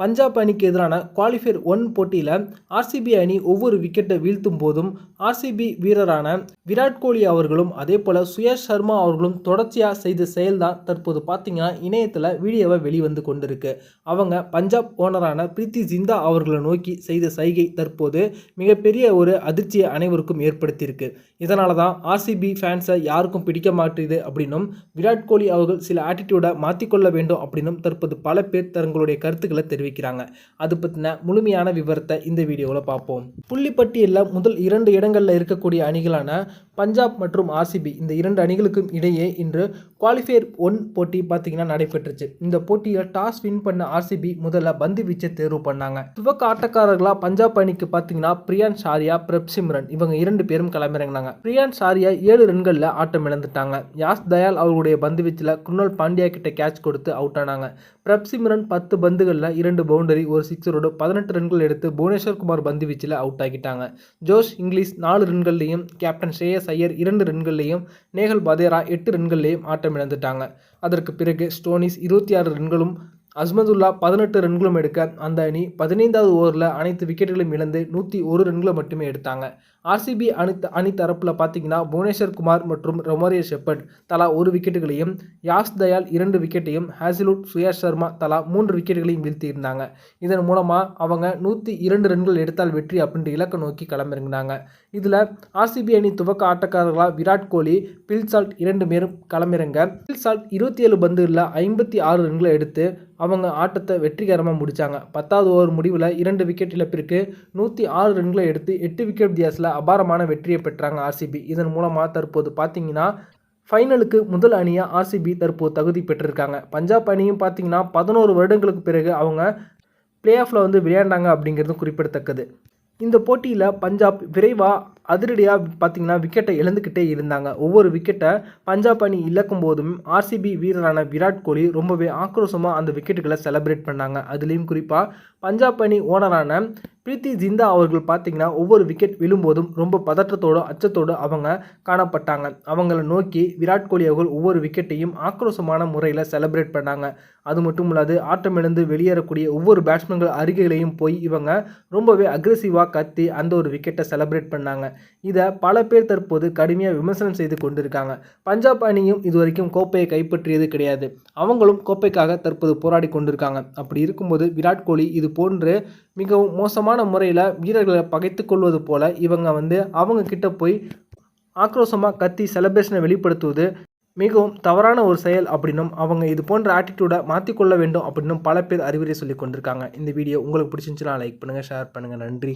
பஞ்சாப் அணிக்கு எதிரான qualifier one போட்டியில் ஆர்சிபி அணி ஒவ்வொரு விக்கெட்டை வீழ்த்தும் போதும் ஆர்சிபி வீரரான விராட் கோலி அவர்களும் அதே போல் சுயேஷ் சர்மா அவர்களும் தொடர்ச்சியாக செய்த செயல்தான் தற்போது பார்த்தீங்கன்னா இணையத்தில் வீடியோவை வெளிவந்து கொண்டிருக்கு. அவங்க பஞ்சாப் ஓனரான பிரீத்தி ஜிந்தா அவர்களை நோக்கி செய்த சைகை தற்போது மிகப்பெரிய ஒரு அதிர்ச்சியை அனைவருக்கும் ஏற்படுத்தியிருக்கு. இதனால தான் ஆர்சிபி ஃபேன்ஸை யாருக்கும் பிடிக்க மாட்டேது அப்படின்னும் விராட் கோலி அவர்கள் சில ஆட்டிடியூடை மாற்றிக்கொள்ள வேண்டும் அப்படின்னும் தற்போது பல பேர் தங்களுடைய கருத்துக்களை தெரிவிக்கிறாங்க. அது பற்றின முழுமையான விவரத்தை இந்த வீடியோவில் பார்ப்போம். புள்ளிப்பட்டியலில் முதல் இரண்டு இடங்களில் இருக்கக்கூடிய அணிகளான பஞ்சாப் மற்றும் ஆர்சிபி இந்த இரண்டு அணிகளுக்கும் இடையே இன்று குவாலிஃபயர் ஒன் போட்டி பார்த்தீங்கன்னா நடைபெற்றுச்சு. இந்த போட்டியில் டாஸ் வின் பண்ண ஆர்சிபி முதல்ல பந்து வீச்சை தேர்வு பண்ணாங்க. துவக்க ஆட்டக்காரர்களாக பஞ்சாப் அணிக்கு பார்த்தீங்கன்னா பிரியான் ஷாரியா பிரப் சிம்ரன் இவங்க இரண்டு பேரும் கிளம்பிறங்கினாங்க பிரியான் ஷாரியா ஏழு ரன்களில் ஆட்டம் இழந்துட்டாங்க. யாஸ் தயால் அவர்களுடைய பந்து வீச்சில் குருணால் பாண்டியா கிட்ட கேட்ச் கொடுத்து அவுட் ஆனாங்க. பிரப் சிம்ரன் பத்து பந்துகளில் இரண்டு பவுண்டரி ஒரு சிக்ஸரோடு பதினெட்டு ரன்கள் எடுத்து புவனேஸ்வர் குமார் பந்து வீச்சில் அவுட் ஆகிட்டாங்க ஜோஷ் இங்கிலீஷ் நாலு ரன்கள்லையும் கேப்டன் ஸ்ரேயஸ் ஐயர் இரண்டு ரன்கள்லையும் நேகல் பதேரா எட்டு ரன்கள்லையும் ஆட்டம் இழந்துட்டாங்க அதற்கு பிறகு ஸ்டோனிஸ் இருபத்தி ஆறு ரன்களும் அஸ்மதுல்லா பதினெட்டு ரன்களும் எடுக்க அந்த அணி பதினைந்தாவது ஓவரில் அனைத்து விக்கெட்டுகளையும் இழந்து நூற்றி ஒரு ரன்களை மட்டுமே எடுத்தாங்க. ஆர்சிபி அணி அணி தரப்பில் பார்த்தீங்கன்னா புவனேஸ்வர் குமார் மற்றும் ரொமோரிய ஷெப்பர்ட் தலா ஒரு விக்கெட்டுகளையும் யாஸ் தயால் இரண்டு விக்கெட்டையும் ஹாசிலுட் சுயாஷ் சர்மா தலா மூன்று விக்கெட்டுகளையும் வீழ்த்தியிருந்தாங்க. இதன் மூலமாக அவங்க நூற்றி இரண்டு ரன்கள் எடுத்தால் வெற்றி அப்படின்ற இலக்கை நோக்கி களமிறங்கினாங்க. இதில் ஆர்சிபி அணி துவக்க ஆட்டக்காரர்களாக விராட் கோலி பில்சால்ட் இரண்டு பேரும் களமிறங்க பில்சால்ட் இருபத்தி ஏழு பந்துகளில் ஐம்பத்தி ஆறு ரன்களை எடுத்து அவங்க ஆட்டத்தை வெற்றிகரமாக முடித்தாங்க பத்தாவது ஓவர் முடிவில் இரண்டு விக்கெட் இழப்பிற்கு நூற்றி ஆறு ரன்களை எடுத்து எட்டு விக்கெட் வித்தியாசத்தில் அபாரமான வெற்றியை பெற்றாங்க ஆர்சிபி இதன் மூலமாக தற்போது பார்த்தீங்கன்னா ஃபைனலுக்கு முதல் அணியாக ஆர்சிபி தற்போது தகுதி பெற்றிருக்காங்க. பஞ்சாப் அணியும் பார்த்தீங்கன்னா பதினோரு வருடங்களுக்கு பிறகு அவங்க பிளே ஆஃபில் வந்து விளையாண்டாங்க அப்படிங்கிறது குறிப்பிடத்தக்கது. இந்த போட்டியில் பஞ்சாப் விரைவாக அதிரடியாக பார்த்தீங்கன்னா விக்கெட்டை இழந்துக்கிட்டே இருந்தாங்க. ஒவ்வொரு விக்கெட்டை பஞ்சாப் அணி இழக்கும் போதும் ஆர்சிபி வீரரான விராட் கோலி ரொம்பவே ஆக்ரோஷமாக அந்த விக்கெட்டுகளை செலிப்ரேட் பண்ணாங்க. அதுலேயும் குறிப்பாக பஞ்சாப் அணி ஓனரான பிரீத்தி ஜிந்தா அவர்கள் பார்த்தீங்கன்னா ஒவ்வொரு விக்கெட் விழும்போதும் ரொம்ப பதற்றத்தோடு அச்சத்தோடு அவங்க காணப்பட்டாங்க. அவங்கள நோக்கி விராட் கோலி அவர்கள் ஒவ்வொரு விக்கெட்டையும் ஆக்ரோஷமான முறையில் செலிப்ரேட் பண்ணாங்க. அது மட்டும் இல்லாது ஆட்டமிழந்து வெளியேறக்கூடிய ஒவ்வொரு பேட்ஸ்மேன்கள் அருகிலையும் போய் இவங்க ரொம்பவே அக்ரெசிவாக கத்தி அந்த ஒரு விக்கெட்டை செலிப்ரேட் பண்ணாங்க. இதை பல பேர் தற்போது கடுமையாக விமர்சனம் செய்து கொண்டிருக்காங்க. பஞ்சாப் அணியும் இதுவரைக்கும் கோப்பையை கைப்பற்றியது கிடையாது. அவங்களும் கோப்பைக்காக தற்போது போராடி கொண்டிருக்காங்க. அப்படி இருக்கும்போது விராட் கோலி இது போன்று மிகவும் மோசமான முறையில் வீரர்களை பகைத்து கொள்வது போல இவங்க வந்து அவங்க கிட்ட போய் ஆக்ரோஷமாக கத்தி செலப்ரேஷனை வெளிப்படுத்துவது மிகவும் தவறான ஒரு செயல் அப்படின்னும் அவங்க இது போன்ற ஆட்டிடியூடை மாற்றிக்கொள்ள வேண்டும் அப்படின்னும் பல பேர் அறிவுரை சொல்லி கொண்டிருக்காங்க. இந்த வீடியோ உங்களுக்கு பிடிச்சிருந்துச்சுன்னா லைக் பண்ணுங்கள் ஷேர் பண்ணுங்கள் நன்றி.